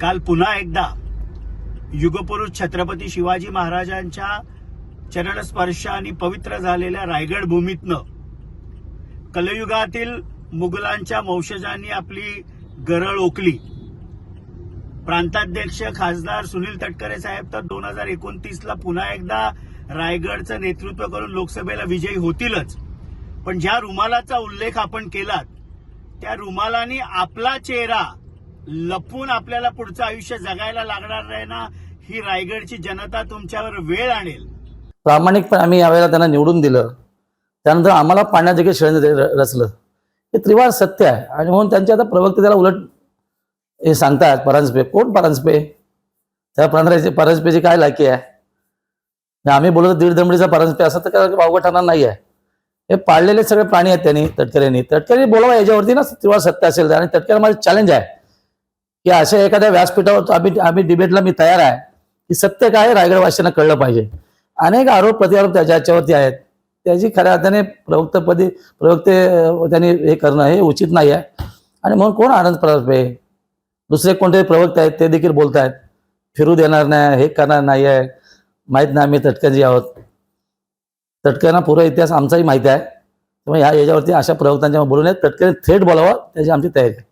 काल पुन्हा एकदा युगपुरुष छत्रपती शिवाजी महाराजांच्या चरणस्पर्शाने पवित्र झालेल्या रायगड भूमीतनं कलयुगातील मुघलांच्या वंशजांनी आपली गरळ ओकली. प्रांताध्यक्ष खासदार सुनील तटकरे साहेब तर दोन हजार एकोणतीसला पुन्हा एकदा रायगडचं नेतृत्व करून लोकसभेला विजयी होतीलच. पण ज्या रुमालाचा उल्लेख आपण केलात त्या रुमालाने आपला चेहरा लपून आपल्याला पुढचं आयुष्य जगायला लागणार नाही ना ही रायगडची जनता तुमच्यावर वेळ आणेल. प्रामाणिकपणे आम्ही यावेळेला त्यांना निवडून दिलं. त्यानंतर आम्हाला पाण्याजगे देखील षडयंत्र रचलं. हे त्रिवार सत्य आहे. आणि म्हणून त्यांचे आता प्रवक्ते त्याला उलट हे सांगतात परांजपे कोण परांजपे त्या परांजपे परांजपेची काय लायकी आहे? आम्ही बोलतो दीड दमडीचा परांजपे. असं तर काय वावगं ठरणार नाही आहे. हे पाळलेले सगळे प्राणी आहेत त्यांनी तटकऱ्यांनी तटकऱ्यांनी बोलावा याच्यावरती ना त्रिवार सत्य असेल तर. आणि तटकऱ्या माझं चॅलेंज आहे. की अशा एखाद्या व्यासपीठावर आम्ही आम्ही डिबेटला मी तयार आहे की सत्य काय आहे कळलं पाहिजे. अनेक आरोप प्रतिआरोप त्याच्या याच्यावरती आहेत. त्याची खऱ्या अर्थाने प्रवक्तपदी प्रवक्ते त्यांनी हे करणं हे उचित नाही आहे. आणि म्हणून कोण आनंद प्रतापे दुसरे कोणते प्रवक्ते आहेत ते देखील बोलत आहेत फिरू देणार नाही हे करणार नाही आहे. माहीत नाही आम्ही तटक्यांची आहोत. तटक्यांना पुरा इतिहास आमचाही माहिती आहे. त्यामुळे ह्या याच्यावरती अशा प्रवक्त्यांच्या बोलू नये तटक्याने थेट बोलावं त्याची आमची तयारी आहे.